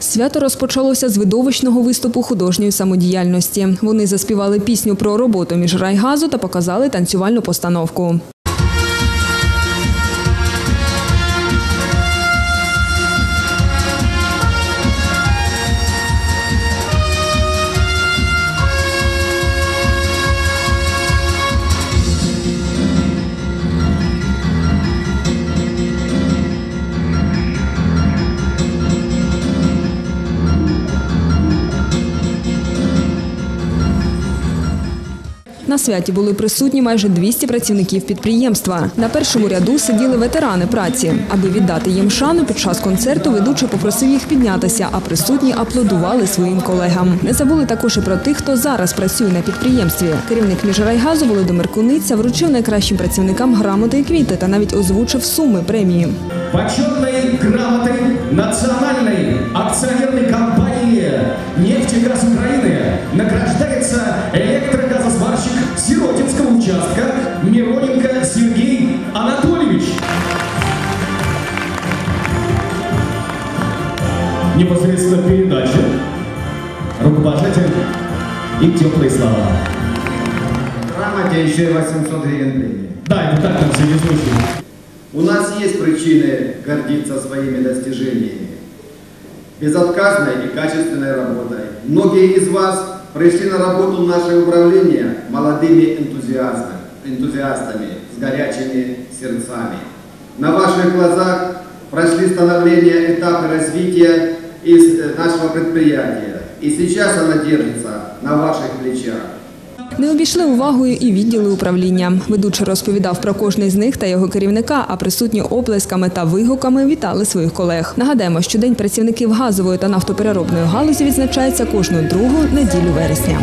Свято розпочалося з видовищного виступу художньої самодіяльності. Вони заспівали пісню про роботу між райгазу та показали танцювальну постановку. На святі були присутні майже 200 працівників підприємства. На першому ряду сиділи ветерани праці. Аби віддати їм шану, під час концерту ведучий попросив їх піднятися, а присутні аплодували своїм колегам. Не забули також і про тих, хто зараз працює на підприємстві. Керівник міжрайгазу Володимир Куниця вручив найкращим працівникам грамоти і квіти та навіть озвучив суми премії. почетной грамотой национальной акционерной Сиротинского участка Мироненко Сергей Анатольевич. Непосредственно передача, рукопожатие и теплые слова. грамоте еще и 800 гривен премии. Да, это так там все везучие. У нас есть причины гордиться своими достижениями. Безотказной и качественной работой. Многие из вас пришли на работу в наше управление молодыми энтузиастами, энтузиастами с горячими сердцами. На ваших глазах прошли становление этапы развития из э, нашего предприятия. И сейчас она держится на ваших плечах. Не обійшли увагою і відділи управління. Ведучий розповідав про кожний з них та його керівника, а присутні оплесками та вигуками вітали своїх колег. Нагадаємо, що день працівників газової та нафтопереробної галузі відзначається кожну другу неділю вересня.